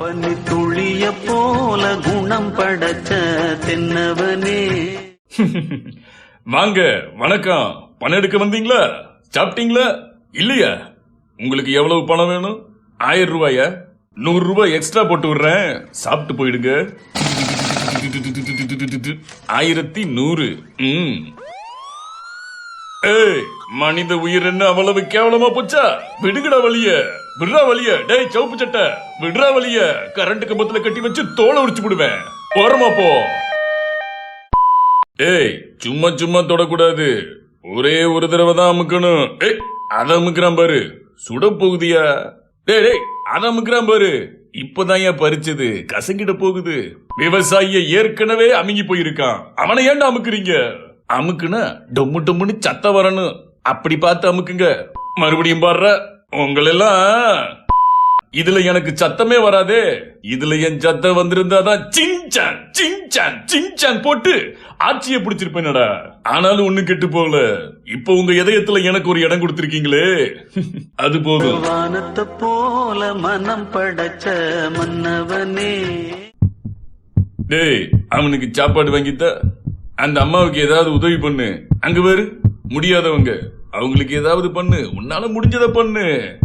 பனி துளிய போல குணம் படைச்ச தென்னவனே. வாங்க வணக்கம். பணம் எடுக்க வந்தீங்களா? சாப்பிட்டீங்களா? இல்லையா? உங்களுக்கு எவ்வளவு பணம் வேணும்? ஆயிரம் ரூபாயா? நூறு ரூபாய் எக்ஸ்ட்ரா போட்டு விடுறேன். சாப்பிட்டு போயிடுங்க. ஆயிரத்தி நூறு. ம். ஏய் மனித உயிர் என்ன அவ்வளவு கேவலமா போச்சா? விடுங்கடா வழிய விடுறா வழிய டேய் சவுப்பு சட்டை. விடுறா வழிய கரண்ட் கம்பத்துல கட்டி வச்சு தோலை உரிச்சு விடுவேன் ஓரமா போ. ஏய் சும்மா சும்மா தொடக்கூடாது. ஒரே ஒரு தடவை தான் அமுக்கணும். ஏய் அதை அமுக்கிறான் பாரு. சுட போகுதியா டேய் டேய் அத அமுக்கிறான் பாரு. இப்பதான் ஏன் பறிச்சது? கசங்கிட போகுது. விவசாயிய ஏற்கனவே அமுங்கி போயிருக்கான். அவனை ஏன்டா அமுக்குறீங்க? அமுக்குனா டொம்மு டொம்முன்னு சத்தம் வரணும். அப்படி பார்த்து அமுக்குங்க. மறுபடியும் பாடுற உங்களெல்லாம் இதுல எனக்கு சத்தமே வராதே. இதுல என் சத்தம் வந்திருந்தாதான் சிங்சான் சிங்சான் சிங்சான் போட்டு ஆட்சியை பிடிச்சிருப்பேனடா. ஆனாலும் ஒண்ணு கெட்டு போகல. இப்ப உங்க இதயத்துல எனக்கு ஒரு இடம் கொடுத்திருக்கீங்களே. அது போதும். வானத்தை போல மனம் படைச்ச மன்னவனே. டேய் அவனுக்கு சாப்பாடு வாங்கித்த. அந்த அம்மாவுக்கு ஏதாவது உதவி பண்ணு. அங்க வேறு முடியாதவங்க. அவங்களுக்கு ஏதாவது பண்ணு. உன்னால முடிஞ்சத பண்ணு.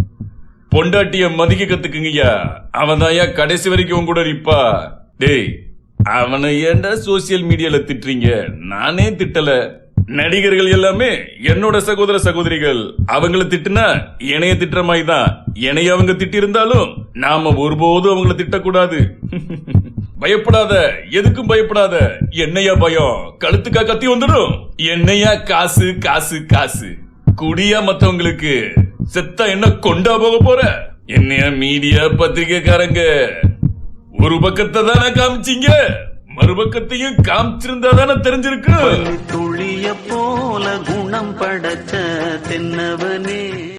பொண்டாட்டிய மதிக்க கத்துக்குங்கய்யா. அவன் தான் கடைசி வரைக்கும் உன் கூட இருப்பா டேய் அவனை ஏன்டா சோசியல் மீடியால திட்டுறீங்க? நானே திட்டல. நடிகர்கள் எல்லாமே என்னோட சகோதர சகோதரிகள். அவங்கள திட்டுனா என்னைய திட்டுற மாதிரி தான். என்னைய அவங்க திட்டி இருந்தாலும் நாம ஒருபோதும் அவங்கள திட்டக்கூடாது. பயப்படாத எதுக்கும் பயப்படாத. என்னையா பயம்? கழுத்துக்கா கத்தி வந்துடும்? என்னையா காசு காசு காசு. குடியா மத்தவங்களுக்கு. செத்தா என்ன கொண்டா போக போற? என்னையா மீடியா பத்திரிகைக்காரங்க? ஒரு பக்கத்தை தானே காமிச்சீங்க? மறுபக்கத்தையும் காமிச்சிருந்தா தானே தெரிஞ்சிருக்கு? துளிய போல குணம் படைச்ச தென்னவனே.